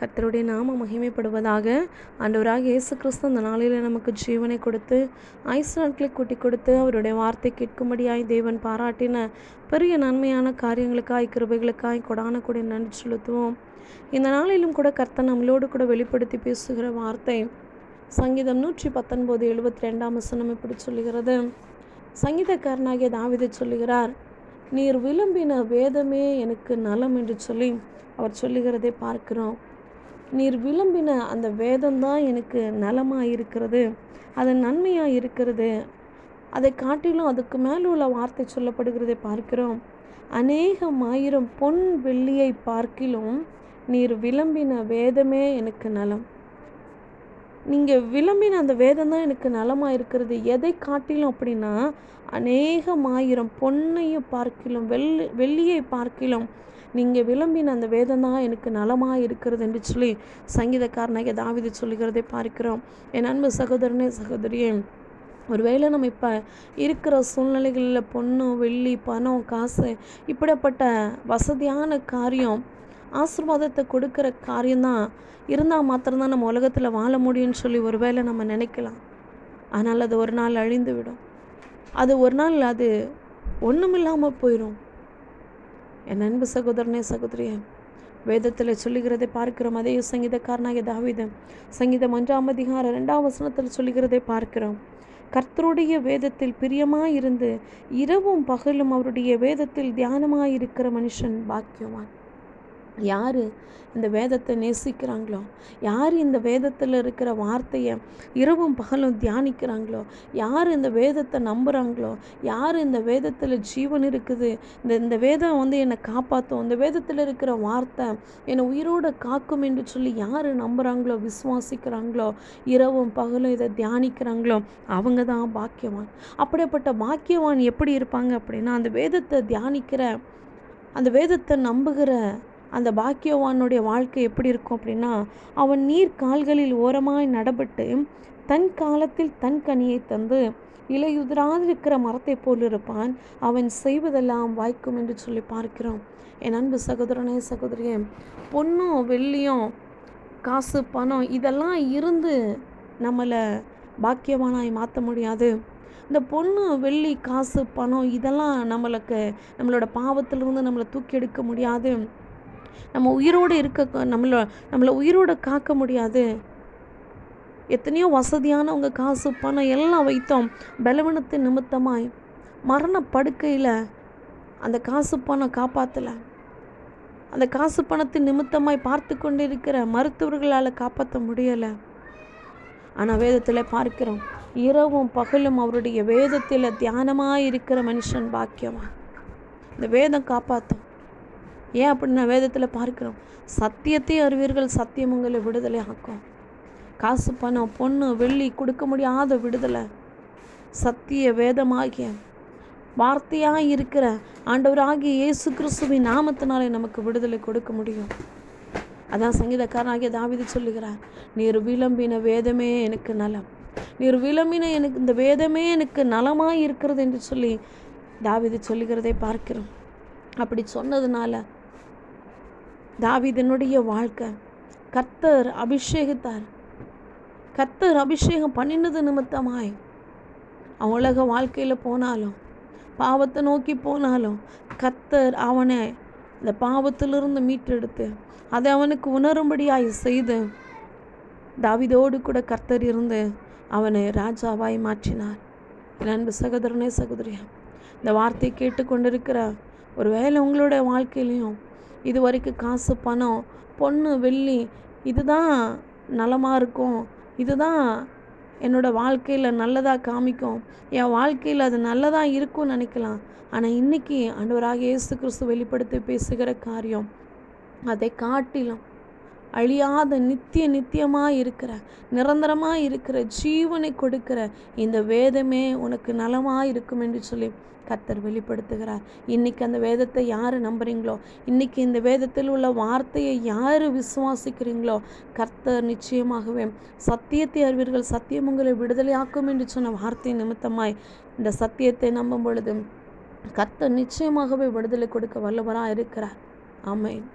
கர்த்தருடைய நாம மகிமைப்படுவதாக ஆண்டவராக இயேசு கிறிஸ்து அந்த நாளில் நமக்கு ஜீவனை கொடுத்து ஐஸ் நாட்களை கூட்டி கொடுத்து அவருடைய வார்த்தை கேட்கும்படியாய் தேவன் பாராட்டின பெரிய நன்மையான காரியங்களுக்காய் கிருபைகளுக்காய் கொடான கூட நன்றி செலுத்துவோம். இந்த நாளிலும் கூட கர்த்தர் நம்மளோடு கூட வெளிப்படுத்தி பேசுகிற வார்த்தை சங்கீதம் நூற்றி பத்தொன்பது எழுபத்தி ரெண்டாம் வசனம் இப்படி சொல்லுகிறது. சங்கீதக்காரனாகிய தாவிதை சொல்லுகிறார் நீர் விளம்பின வேதமே எனக்கு நலம் என்று சொல்லி அவர் சொல்லுகிறதை பார்க்கிறோம். நீர் விளம்பின அந்த வேதம்தான் எனக்கு நலமாக இருக்கிறது அது நன்மையாக இருக்கிறது அதை காட்டிலும் அதுக்கு மேலே உள்ள வார்த்தை சொல்லப்படுகிறதை பார்க்கிறோம். அநேகம் ஆயிரம் பொன் வெள்ளியை பார்க்கிலும் நீர் விளம்பின வேதமே எனக்கு நலம். நீங்கள் விளம்பின அந்த வேதம் தான் எனக்கு நலமாக இருக்கிறது. எதை காட்டிலும் அப்படின்னா அநேகமாயிரம் ஆயிரம் பார்க்கிலும் வெள்ளி வெள்ளியை பார்க்கிலும் நீங்கள் விளம்பின அந்த வேதம் தான் எனக்கு நலமாக இருக்கிறது என்று சொல்லி சங்கீதக்காரனாக தாவிது சொல்லுகிறதை பார்க்கிறோம். என் அன்பு சகோதரனே சகோதரியே ஒருவேளை நம்ம இப்போ இருக்கிற சூழ்நிலைகளில் பொண்ணு வெள்ளி பணம் காசு இப்படிப்பட்ட வசதியான காரியம் ஆசிர்வாதத்தை கொடுக்குற காரியம்தான் இருந்தால் மாத்திரம்தான் நம்ம உலகத்தில் வாழ முடியும்னு சொல்லி ஒருவேளை நம்ம நினைக்கலாம். ஆனால் அது ஒரு நாள் அழிந்து விடும் அது ஒரு நாள் அது ஒன்றுமில்லாமல் போயிடும் என் அன்பு சகோதரனே சகோதரியே வேதத்தில் சொல்லுகிறதை பார்க்கிறோம் அதே சங்கீதக்காரனாகிய தாவிதம் சங்கீதம் ஒன்றாம் அதிகாரம் ரெண்டாம் வசனத்தில் சொல்லுகிறதை பார்க்கிறோம். கர்த்தருடைய வேதத்தில் பிரியமாயிருந்து இரவும் பகலும் அவருடைய வேதத்தில் தியானமாயிருக்கிற மனுஷன் பாக்கியவான். யார் இந்த வேதத்தை நேசிக்கிறாங்களோ? யார் இந்த வேதத்தில் இருக்கிற வார்த்தையை இரவும் பகலும் தியானிக்கிறாங்களோ? யார் இந்த வேதத்தை நம்புகிறாங்களோ யார் இந்த வேதத்தில் ஜீவன் இருக்குது? இந்த இந்த வேதம் வந்து என்னை காப்பாற்றும் இந்த வேதத்தில் இருக்கிற வார்த்தை என்னை உயிரோடு காக்கும் என்று சொல்லி யார் நம்புகிறாங்களோ விசுவாசிக்கிறாங்களோ? இரவும் பகலும் இதை தியானிக்கிறாங்களோ? அவங்க தான் பாக்கியவான். அப்படிப்பட்ட பாக்கியவான் எப்படி இருப்பாங்க அப்படின்னா அந்த வேதத்தை தியானிக்கிற அந்த வேதத்தை நம்புகிற அந்த பாக்கியவானுடைய வாழ்க்கை எப்படி இருக்கும் அப்படின்னா அவன் நீர் கால்களில் ஓரமாய் நடப்பட்டு தன் காலத்தில் தன் கனியை தந்து இலையுதிராதிருக்கிற மரத்தை போல் இருப்பான். அவன் செய்வதெல்லாம் வாய்க்கும் என்று சொல்லி பார்க்கிறோம். என் அன்பு சகோதரனே சகோதரியே பொண்ணும் வெள்ளியும் காசு பணம் இதெல்லாம் இருந்து நம்மளை பாக்கியவானாய் மாற்ற முடியாது. இந்த பொண்ணு வெள்ளி காசு பணம் இதெல்லாம் நம்மளுக்கு நம்மளோட பாவத்திலிருந்து நம்மளை தூக்கி எடுக்க முடியாது. நம்ம உயிரோடு இருக்க நம்மளை நம்மளை உயிரோடு காக்க முடியாது. எத்தனையோ வசதியானவங்க காசு பணம் எல்லாம் வைத்தோம். பலவீனத்தின் நிமித்தமாய் மரண படுக்கையில் அந்த காசு பணம் காப்பாற்றலை அந்த காசு பணத்தின் நிமித்தமாய் பார்த்து கொண்டு இருக்கிற மருத்துவர்களால் காப்பாற்ற முடியலை. ஆனால் வேதத்தில் பார்க்கிறோம் இரவும் பகலும் அவருடைய வேதத்தில் தியானமாக இருக்கிற மனுஷன் பாக்கியமாக இந்த வேதம் காப்பாற்றும் ஏன் அப்படின்னு நான் வேதத்தில் பார்க்கிறோம்? சத்தியத்தை அறிவீர்கள் சத்தியம் உங்களை விடுதலை ஆக்கும். காசு பணம் பொண்ணு வெள்ளி கொடுக்க முடியாத விடுதலை. சத்திய வேதமாகிய வார்த்தையாக இருக்கிற ஆண்டவராகிய இயேசு கிறிஸ்துவின் நாமத்தினாலே நமக்கு விடுதலை கொடுக்க முடியும். அதான் சங்கீதக்காரனாகிய தாவிது சொல்லுகிறார் நீர் விளம்பின வேதமே எனக்கு நலம். நீர் விளம்பின எனக்கு இந்த வேதமே எனக்கு நலமாக இருக்கிறது என்று சொல்லி தாவிது சொல்லுகிறதை பார்க்கிறோம். அப்படி சொன்னதுனால தாவிதனுடைய வாழ்க்கை. கர்த்தர் அபிஷேகித்தார். கர்த்தர் அபிஷேகம் பண்ணினது நிமித்தமாய். அவன் உலக வாழ்க்கையில் போனாலும் பாவத்தை நோக்கி போனாலும் கர்த்தர் அவனை இந்த பாவத்திலிருந்து மீட்டெடுத்து அதை அவனுக்கு உணரும்படியாய் செய்து தாவிதோடு கூட கர்த்தர் இருந்து அவனை ராஜாவாய் மாற்றினார். அன்பு சகோதரனே சகோதரியா இந்த வார்த்தை கேட்டுக்கொண்டிருக்கிற ஒரு வேளை உங்களோட வாழ்க்கையிலையும் இது வரைக்கும் காசு பணம் பொண்ணு வெள்ளி இதுதான் நலமாக இருக்கும். இதுதான் என்னோடய வாழ்க்கையில் நல்லதாக காமிக்கும். என் வாழ்க்கையில் அது நல்லதாக இருக்கும்னு நினைக்கலாம். ஆனால் இன்றைக்கி ஆண்டவராக இயேசு கிறிஸ்து வெளிப்படுத்தி பேசுகிற காரியம் அதை காட்டிலும் அழியாத நித்திய நித்தியமாக இருக்கிற நிரந்தரமாக இருக்கிற ஜீவனை கொடுக்கிற இந்த வேதமே உனக்கு நலமாக இருக்கும் என்று சொல்லி கர்த்தர் வெளிப்படுத்துகிறார். இன்னைக்கு அந்த வேதத்தை யார் நம்புறீங்களோ? இன்னைக்கு இந்த வேதத்தில் உள்ள வார்த்தையை யார் விசுவாசிக்கிறீங்களோ? கர்த்தர் நிச்சயமாகவே சத்தியத்தை அறிவீர்கள் சத்தியம் உங்களை விடுதலையாக்கும் என்று சொன்ன வார்த்தை நிமித்தமாய் இந்த சத்தியத்தை நம்பும் பொழுது கர்த்தர் நிச்சயமாகவே விடுதலை கொடுக்க வல்லவராக இருக்கிறார். ஆமேன்.